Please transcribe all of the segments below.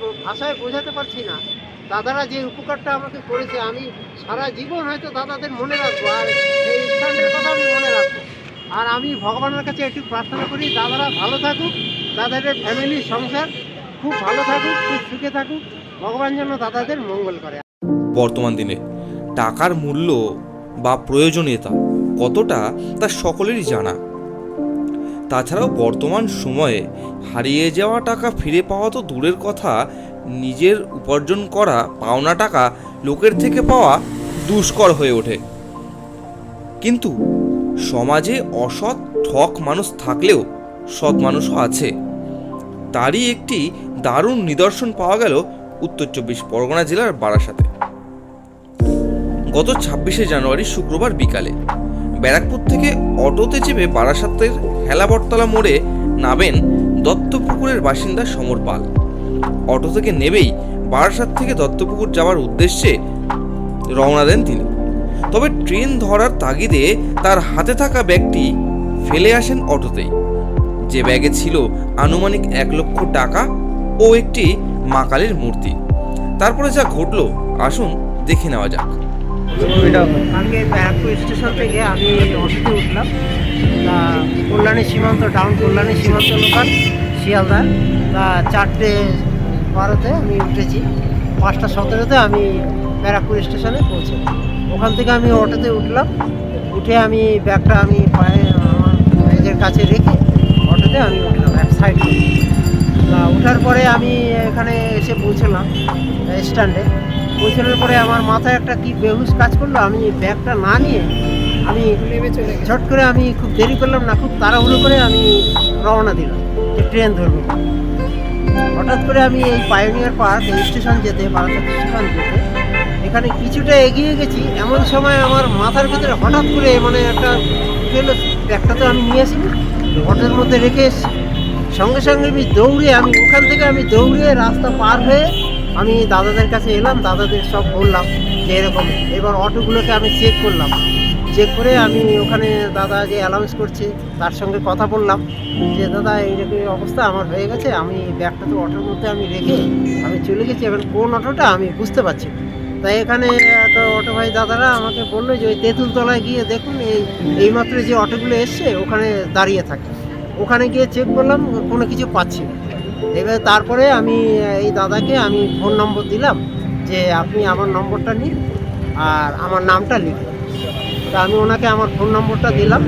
বলব ভাষায় বোঝাতে পারছি না। দাদারা যে উপকারটা আমাকে করেছে, আমি সারা জীবন হয়তো দাদাদের মনে রাখব, আর এই স্ট্যান্ডের কথা আমি মনে রাখব। আর আমি ভগবানের কাছে একটু প্রার্থনা করি, দাদারা ভালো থাকুক, দাদাদের ফ্যামিলি সংসার খুব ভালো থাকুক, খুব সুখে থাকুক, ভগবান যেন দাদাদের মঙ্গল করে। বর্তমান দিনে টাকার মূল্য বা প্রয়োজনীয়তা কতটা তা সকলেরই জানা। তাছাড়াও বর্তমান সময়ে হারিয়ে যাওয়া টাকা ফিরে পাওয়া তো দূরের কথা, নিজের উপার্জন করা, পাওনা টাকা লোকের থেকে পাওয়া দুষ্কর হয়ে ওঠে। কিন্তু সমাজে অসৎ, ঠক মানুষ থাকলেও সৎ মানুষও আছে। তারই একটি দারুণ নিদর্শন পাওয়া গেল উত্তর চব্বিশ পরগনা জেলার বারাসাতে। গত ছাব্বিশে জানুয়ারি শুক্রবার বিকালে ব্যারাকপুর থেকে অটোতে চেপে বারাসাতের হেলাবরতলা মোড়ে নামেন দত্তপুকুরের বাসিন্দা সমর পাল। অটো থেকে নেবেই বারাসাত থেকে দত্তপুকুর যাওয়ার উদ্দেশ্যে রওনা দেন তিনি। তবে ট্রেন ধরার তাগিদে তার হাতে থাকা ব্যাগটি ফেলে আসেন অটোতেই। যে ব্যাগে ছিল আনুমানিক এক লক্ষ টাকা ও একটি মা কালীর মূর্তি। তারপরে যা ঘটলো, আসুন দেখে নেওয়া যাক। ব্যারাকপুর স্টেশন থেকে আমি অটোতে উঠলাম। তা কল্যাণী সীমান্ত ডাউন কল্যাণী সীমান্ত লোকাল, শিয়ালদা। তা চারটে বারোতে আমি উঠেছি। পাঁচটা সতেরোতে আমি ব্যারাকপুর স্টেশনে পৌঁছে ওখান থেকে আমি অটোতে উঠলাম। উঠে আমি ব্যাগটা আমি পায়ে, আমার মেয়েদের কাছে রেখে অটোতে আমি উঠলাম, এক সাইড ওঠার পরে আমি এখানে এসে পৌঁছলাম স্ট্যান্ডে পৌঁছানোর পরে আমার মাথায় একটা কি বেহুশ কাজ করল আমি ব্যাগটা না নিয়ে আমি ঝট করে আমি খুব দেরি করলাম না খুব তাড়াহুড়ো করে আমি রওনা দিলাম যে ট্রেন ধরবো। হঠাৎ করে আমি এই পায়োনিয়ার পার্ক এই স্টেশন যেতে বারাসাত স্টেশন যেতে এখানে কিছুটা এগিয়ে গেছি। এমন সময় আমার মাথার ভিতরে হঠাৎ করে মানে একটা হলো ব্যাগটা তো আমি নিয়ে আসিনি অটোর মধ্যে রেখে সঙ্গে সঙ্গে আমি দৌড়ে আমি ওখান থেকে আমি দৌড়ে রাস্তা পার হয়ে আমি দাদাদের কাছে এলাম, দাদাদের সব বললাম যে এরকম। এবার অটোগুলোকে আমি চেক করলাম। চেক করে আমি ওখানে দাদা যে অ্যালাউন্স করছে, তার সঙ্গে কথা বললাম যে, দাদা এইরকম অবস্থা? আমার হয়ে গেছে। আমি ব্যাগটা তো অটোর মধ্যে আমি রেখে আমি চলে গেছি। এবার কোন অটোটা? আমি বুঝতে পারছি তাই এখানে একটা অটো ভাই দাদারা আমাকে বলল যে, ওই তেঁতুলতলায় গিয়ে দেখুন, এই, এইমাত্র যে অটোগুলো এসছে, ওখানে দাঁড়িয়ে থাকে। ওখানে গিয়ে চেক করলাম, কোনো কিছু পাচ্ছি না। এবার তারপরে আমি এই দাদাকে আমি ফোন নম্বর দিলাম যে আপনি আমার নম্বরটা নিন আর আমার নামটা লিখুন। তা আমি ওনাকে আমার ফোন নম্বরটা দিলাম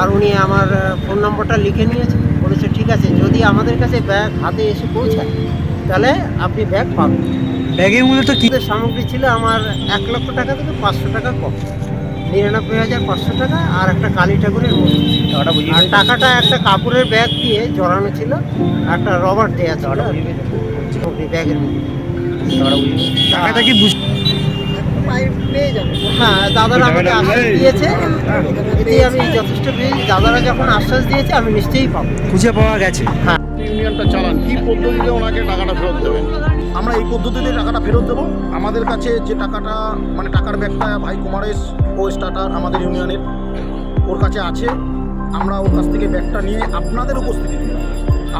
আর উনি আমার ফোন নম্বরটা লিখে নিয়েছে। বলেছে ঠিক আছে যদি আমাদের কাছে ব্যাগ হাতে এসে পৌঁছায় তাহলে আপনি ব্যাগ পাবেন। ব্যাগের মূল্য তো কি? কি সামগ্রী ছিল আমার এক লক্ষ টাকা থেকে পাঁচশো টাকা কম। নিরানব্বই হাজার পাঁচশো টাকা আর একটা কালী ঠাকুরের টাকাটা আর টাকাটা একটা কাপড়ের ব্যাগ দিয়ে জড়ানো ছিল একটা রবার দেওয়া ছিল ব্যাগের মধ্যে। টাকাটা কি বুঝ হ্যাঁ দাদারা আমাকে আশ্বাস দিয়েছে। আমি যথেষ্ট পেয়েছি। দাদারা যখন আশ্বাস দিয়েছে আমি নিশ্চয়ই পাবো। খুঁজে পাওয়া গেছে। ইউনিয়নটা চালান, কি পদ্ধতিতে ওনাকে টাকাটা ফেরত দেবেন? আমরা এই পদ্ধতিতে টাকাটা ফেরত দেবো। আমাদের কাছে যে টাকাটা মানে টাকার ব্যাগটা ভাই কুমারেশ ও স্টার্টার আমাদের ইউনিয়নের, ওর কাছে আছে। আমরা ওর কাছ থেকে ব্যাগটা নিয়ে আপনাদের উপস্থিতিতে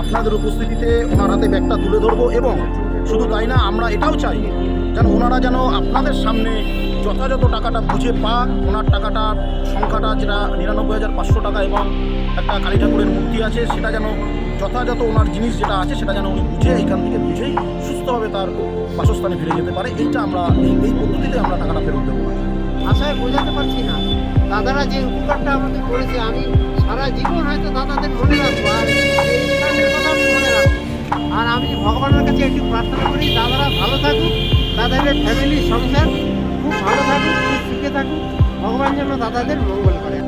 আপনাদের উপস্থিতিতে ওনার হাতে ব্যাগটা তুলে ধরবো এবং শুধু তাই না, আমরা এটাও চাই যেন ওনারা যেন আপনাদের সামনে যথাযথ টাকাটা বুঝে পাক। ওনার টাকাটার সংখ্যাটা যেটা নিরানব্বই হাজার পাঁচশো টাকা এবং একটা কালী ঠাকুরের মূর্তি আছে, সেটা যেন যথাযথ ওনার জিনিস যেটা আছে সেটা যেন উনি বুঝে, এইখান থেকে বুঝেই সুস্থভাবে তার বাসস্থানে ফিরে যেতে পারে, এইটা আমরা, এই এই পদ্ধতিতে আমরা টাকাটা ফেরত দেবো। আশায় বোঝাতে পারছি না। দাদারা যে উপকারটা আমাকে করেছে, আমি সারা জীবন হয়তো দাদাদের মনে রাখব, আর কথা আমি মনে রাখব। আর আমি ভগবানের কাছে একটু প্রার্থনা করি, দাদারা ভালো থাকুক, দাদাদের ফ্যামিলি সংসার, খুব ভালো থাকুক, খুব সুখে থাকুক। ভগবান যেন দাদাদের মঙ্গল করে।